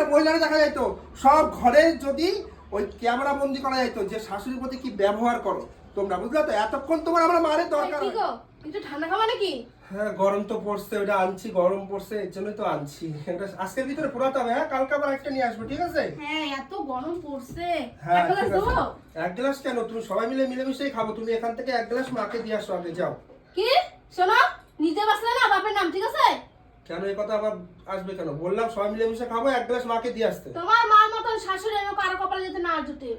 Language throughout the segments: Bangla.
একটা মহিলারে দেখা যাইতো সব ঘরে যদি ওই ক্যামেরা বন্দি করা যাইতো যে শাশুড়ির প্রতি কি ব্যবহার করো তোমরা বুঝলে তো? এতক্ষণ তোমার আমার মারের দরকার কি গো? একটু ঠান্ডা খাবা নাকি? হ্যাঁ গরম তো পড়ছে ওটা আনছি গরম পড়ছে এর জন্যই তো আনছি। এটা আজকের ভিতরে পুরাতে হবে হ্যাঁ? কালকে আবার একটা নিয়ে আসব ঠিক আছে? হ্যাঁ এত গরম পড়ছে। হ্যাঁ এক গ্লাস ঠিক এক গ্লাস কেন? তুমি সবাই মিলে মিলেমিশেই খাব। তুমি এখান থেকে এক গ্লাস মাকে দিয়ে আসো আগে যাও। কি? শোনো নিজে বাঁচলে না বাপের নাম ঠিক আছে? কেন এই কথা আবার আসবে কেন? বললাম সবাই মিলেমিশে খাব এক গ্লাস মাকে দিয়ে আসতে। তোমার মার মতন শাশুড়ি আমি কারও কপালে যেতে না জুটে।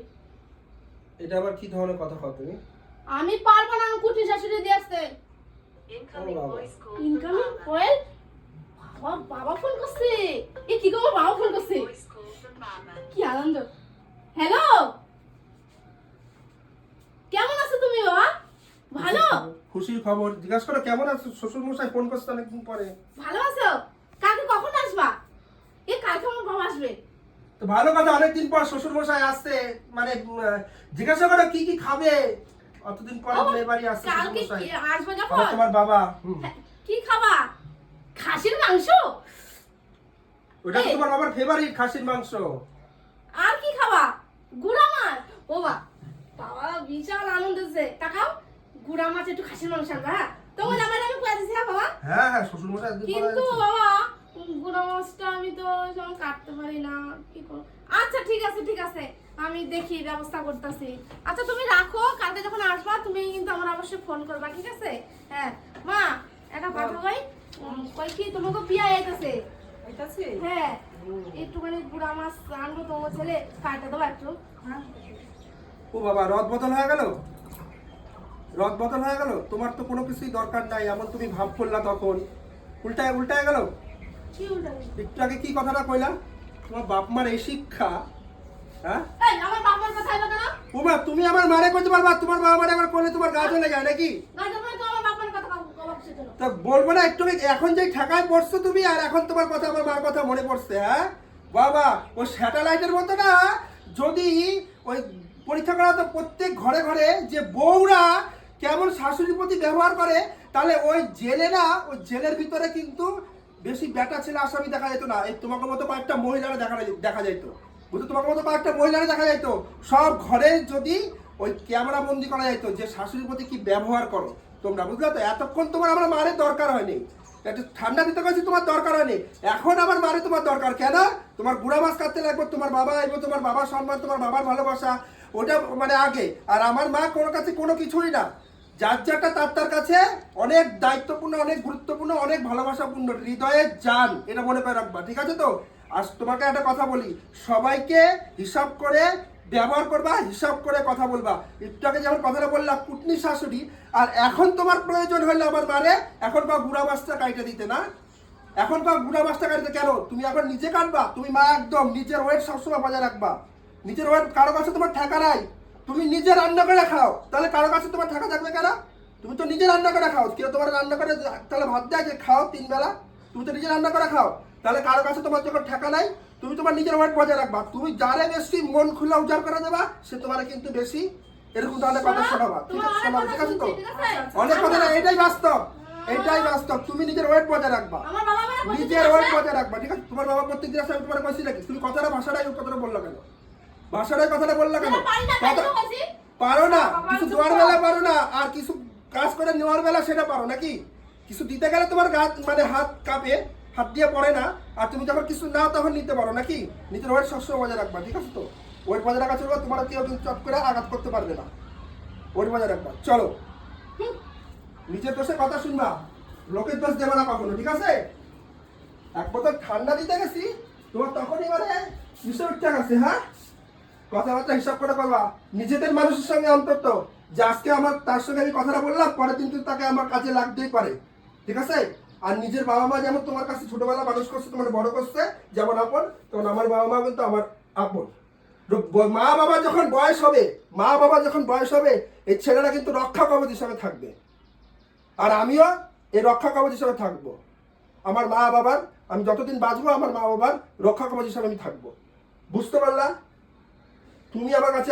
এটা আবার কি ধরনের কথা কও তুমি? আমি পারব না আমি কুটি শাশুড়ি দিয়ে আসতে। Incoming voice. বাবা। বাবা ফোন করছে। এ কি গো বাবা ফোন করছে? খবর? জিজ্ঞাসা করো কেমন আছো? শ্বশুর মশাই ফোন করছে অনেকদিন পরে। ভালো আছো? কালকে কখন আসবা? এ কালকে আমার বাবা আসবে। তো ভালো কথা অনেকদিন পর শ্বশুর মশাই আসছে। মানে জিজ্ঞাসা করো কি কি খাবে? অতদিন পর মেয়ে বাড়ি আসছে কালকে আসবে যখন? তোমার বাবা হ্যাঁ, কি খাবা? খাসির মাংস? ওটা তোমার বাবার ফেভারিট খাসির মাংস। আর কি খাবা? গুড়া মাছ ও বাবা বিশাল আনন্দ হচ্ছে তাকাও গুড়া মাছ একটু খাসির মাংস আনবা হ্যাঁ? তোমার আমার আমি কয়ে দিছি হ্যাঁ বাবা? হ্যাঁ হ্যাঁ শ্বশুর মশাই কিন্তু বাবা গুড়া মাছটা আমি তো সেরকম কাটতে পারি না কি করব? আচ্ছা ঠিক আছে ঠিক আছে আমি দেখি ব্যবস্থা করতেছি। আচ্ছা তুমি রাখো কালকে যখন আসবা তুমি কিন্তু আমার অবশ্যই ফোন করবা ঠিক আছে? হ্যাঁ মা একটা কথা কই? কই কি তোমাকে পিয়া আইতাছে আইতাছে? হ্যাঁ একটুখানি গুড়া মাছ আনব তোমার ছেলে কাটে দেবো একটু। হ্যাঁ? ও বাবা রথ বদল হয়ে গেল? রথ বদল হয়ে গেল? তোমার তো কোনো কিছুই দরকার নাই এমন তুমি ভাব করলা তখন। উল্টায় উল্টায় গেল? একটু আগে কি কথাটা কইলা? তোমার বাপ মার এই শিক্ষা হ্যাঁ? আমার ওমা তুমি আমার মারে করতে পারবা? তোমার বাবা মারে আবার করলে তোমার গা জ্বলে যায় নাকি? আমার তা বলব না একটু এখন যে ঠেকায় পড়ছো তুমি আর এখন তোমার কথা আমার মার কথা মনে পড়ছে হ্যাঁ? বাবা ওই স্যাটেলাইটের মতো না যদি ওই পরীক্ষা করা তো প্রত্যেক ঘরে ঘরে যে বউরা কেমন শাশুড়ির প্রতি ব্যবহার করে, তাহলে ওই জেলেরা ওই জেলের ভিতরে কিন্তু বেশি ব্যাটা ছেলে আসামি দেখা যেত না। এই তোমাকে মতো কয়েকটা মহিলারা দেখা দেখা যেত বুঝলো? তোমাকে মতো কয়েকটা মহিলারা দেখা যেত সব ঘরে যদি ওই ক্যামেরা বন্দি করা যেত যে শাশুড়ির প্রতি কি ব্যবহার করো। তোমরা বুঝলে তো? এতক্ষণ তোমার আমার মারের দরকার হয়নি। একটু ঠান্ডা দিতে গেছি তোমার দরকার হয়নি। এখন আমার মারে তোমার দরকার। কেন? তোমার গুড়া মাছ কাটতে লাগবে, তোমার বাবা আসবে তোমার বাবার সম্মান, তোমার বাবার ভালোবাসা, ওটা মানে আগে। আর আমার মা কোনো কাছে কোনো কিছুই না। যার যারটা তার তার কাছে অনেক দায়িত্বপূর্ণ, অনেক গুরুত্বপূর্ণ, অনেক ভালোবাসাপূর্ণ। হৃদয়ে যান, এটা মনে করে রাখবা, ঠিক আছে তো? আর তোমাকে একটা কথা বলি, সবাইকে হিসাব করে ব্যবহার করবা, হিসাব করে কথা বলবা। একটু যেমন কথাটা বললাম, কুটনি শাশুড়ি, আর এখন তোমার প্রয়োজন হলে আমার মানে এখন বা বুড়া মাছটা কাইটে দিতে না? এখন বা বুড়া মাছটা কাটতে কেন? তুমি এখন নিজে কাটবা, তুমি মা একদম, নিজের ওয়েট সবসময় বজায় রাখবা। নিজের ওয়েট কারও কাছে তোমার ঠেকা নাই। তুমি নিজে রান্না করে খাও। তাহলে কারও কাছে তোমার ঠেকা থাকবে কেন? তুমি তো নিজে রান্না করে খাও। কেউ তোমার রান্না করে তাহলে ভাত দেয় যে খাও তিন বেলা। তুমি তো নিজে রান্না করে খাও। তাহলে কারও কাছে তোমার যখন ঠেকা নাই তুমি তোমার নিজের ওয়েট বজায় রাখবা। তুমি যারে বেশি মন খুলে উজাড় করে দেবা সে তোমার কিন্তু বেশি এরকম তাহলে কথা শোনাবা। ঠিক আছে শোনাবা ঠিক আছে তো? অনেক কথা না এটাই বাস্তব। এটাই বাস্তব। তুমি নিজের ওয়েট বজায় রাখবা। আমার বাবা বলছে নিজের ওয়েট। বজায় রাখবা ঠিক আছে? তোমার বাবা প্রত্যেক দিন আসে আমি তোমার কইছি নাকি? তুমি কথাটা ভাষাটাই কথাটা বললা কেন? ভাষাটাই কথাটা বললা কেন? না, পারি না, না কিছু দেওয়ার বেলা পারো না আর কিছু কাজ করে নেওয়ার বেলা সেটা পারো নাকি? কিছু দিতে গেলে তোমার গাছ মানে হাত কাঁপে হাত দিয়ে পড়ে না আর তুমি যখন কিছু নাও তখন নিতে পারো নাকি? নিজের ওয়েট সবসময় বজায় রাখবা ঠিক আছে তো? ওয়েট বজায় রাখা চলবে তোমার কেউ কিন্তু চট করে আঘাত করতে পারবে না। ওয়েট বজায় রাখবা। চলো। নিজের দোষে কথা শুনবা। লোকের দোষ দেবে না কখনো ঠিক আছে? এক বোতল ঠান্ডা দিতে গেছি তোমার তখনই মানে হিসাব উঠতে গেছে হ্যাঁ? কথাবার্তা হিসাব করে করবা নিজেদের মানুষের সঙ্গে অন্তত, যে আজকে আমার তার সঙ্গে আমি কথাটা বললাম পরে কিন্তু তাকে আমার কাজে লাগতেই পারে। ঠিক আছে? আর নিজের বাবা মা যেমন তোমার কাছে ছোটবেলা মানুষ করছে, তোমার বড় করছে, যেমন আপন তখন আমার বাবা মা কিন্তু আমার আপন। মা বাবা যখন বয়স হবে মা বাবা যখন বয়স হবে, এই ছেলেরা কিন্তু রক্ষা কবচ হিসাবে থাকবে। আর আমিও এই রক্ষা কবচ হিসাবে থাকব। আমার মা বাবার আমি যতদিন বাঁচবো, আমার মা বাবার রক্ষা কবচ হিসাবে আমি থাকব। বুঝতে পারলা? তুমি আমার কাছে